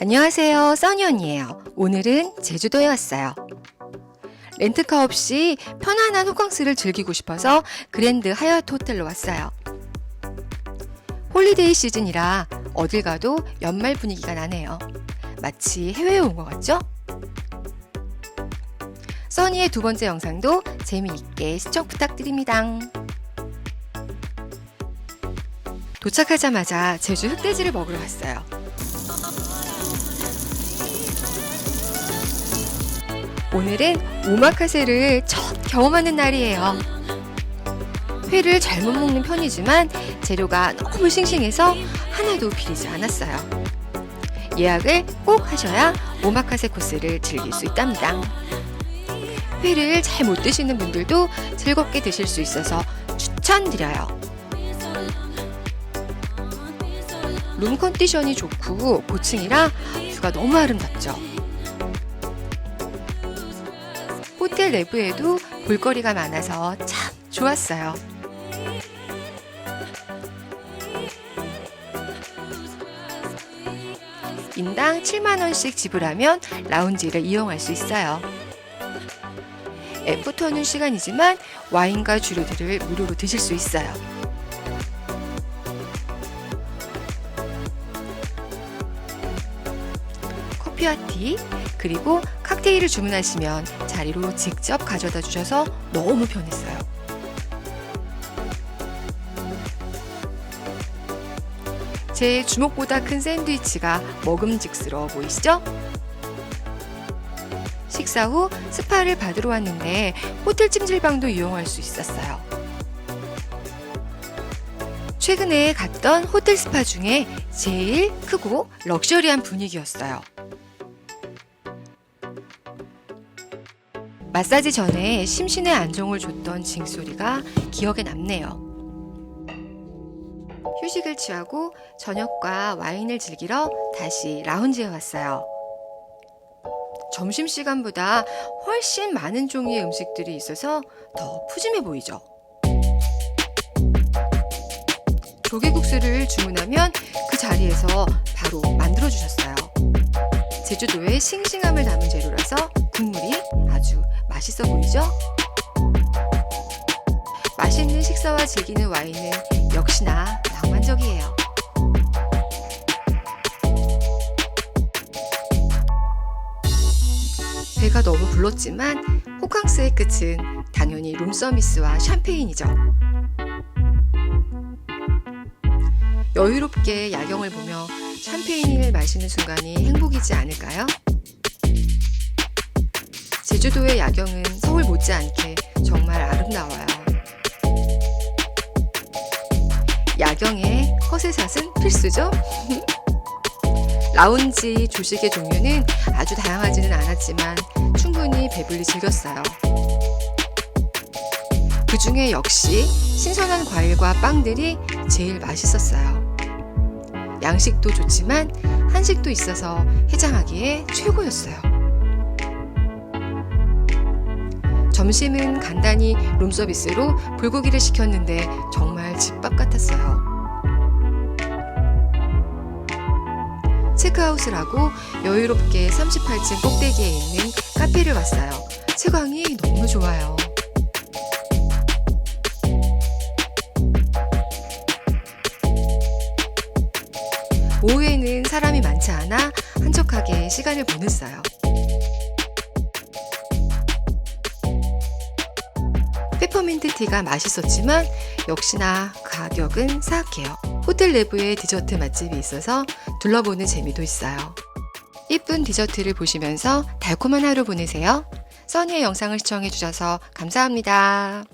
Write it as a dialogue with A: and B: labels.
A: 안녕하세요, 써니 언니예요. 오늘은 제주도에 왔어요. 렌트카 없이 편안한 호캉스를 즐기고 싶어서 그랜드 하얏트 호텔로 왔어요. 홀리데이 시즌이라 어딜 가도 연말 분위기가 나네요. 마치 해외에 온 것 같죠? 써니의 두 번째 영상도 재미있게 시청 부탁드립니다. 도착하자마자 제주 흑돼지를 먹으러 왔어요. 오늘은 오마카세를 첫 경험하는 날이에요. 회를 잘못 먹는 편이지만 재료가 너무 싱싱해서 하나도 비리지 않았어요. 예약을 꼭 하셔야 오마카세 코스를 즐길 수 있답니다. 회를 잘 못 드시는 분들도 즐겁게 드실 수 있어서 추천드려요. 룸 컨디션이 좋고 고층이라 뷰가 너무 아름답죠. 호텔 내부에도 볼거리가 많아서 참 좋았어요. 인당 7만원씩 지불하면 라운지를 이용할 수 있어요. 애프터눈 시간이지만 와인과 주류들을 무료로 드실 수 있어요. 커피와 티, 그리고 칵테일을 주문하시면 자리로 직접 가져다 주셔서 너무 편했어요. 제 주먹보다 큰 샌드위치가 먹음직스러워 보이시죠? 식사 후 스파를 받으러 왔는데 호텔 찜질방도 이용할 수 있었어요. 최근에 갔던 호텔 스파 중에 제일 크고 럭셔리한 분위기였어요. 마사지 전에 심신의 안정을 줬던 징소리가 기억에 남네요. 휴식을 취하고 저녁과 와인을 즐기러 다시 라운지에 왔어요. 점심시간보다 훨씬 많은 종류의 음식들이 있어서 더 푸짐해 보이죠? 조개국수를 주문하면 그 자리에서 바로 만들어 주셨어요. 제주도의 싱싱함을 담은 재료라서 국물이 아주 맛있어 보이죠? 맛있는 식사와 즐기는 와인은 역시나 낭만적이에요. 배가 너무 불렀지만 호캉스의 끝은 당연히 룸서비스와 샴페인이죠. 여유롭게 야경을 보며 샴페인을 마시는 순간이 행복이지 않을까요? 제주도의 야경은 서울 못지않게 정말 아름다워요. 야경에 허세샷은 필수죠? 라운지 조식의 종류는 아주 다양하지는 않았지만 충분히 배불리 즐겼어요. 그 중에 역시 신선한 과일과 빵들이 제일 맛있었어요. 양식도 좋지만 한식도 있어서 해장하기에 최고였어요. 점심은 간단히 룸서비스로 불고기를 시켰는데 정말 집밥 같았어요. 체크아웃을 하고 여유롭게 38층 꼭대기에 있는 카페를 왔어요. 채광이 너무 좋아요. 오후에는 사람이 많지 않아 한적하게 시간을 보냈어요. 티가 맛있었지만 역시나 가격은 사악해요. 호텔 내부에 디저트 맛집이 있어서 둘러보는 재미도 있어요. 이쁜 디저트를 보시면서 달콤한 하루 보내세요. 써니의 영상을 시청해 주셔서 감사합니다.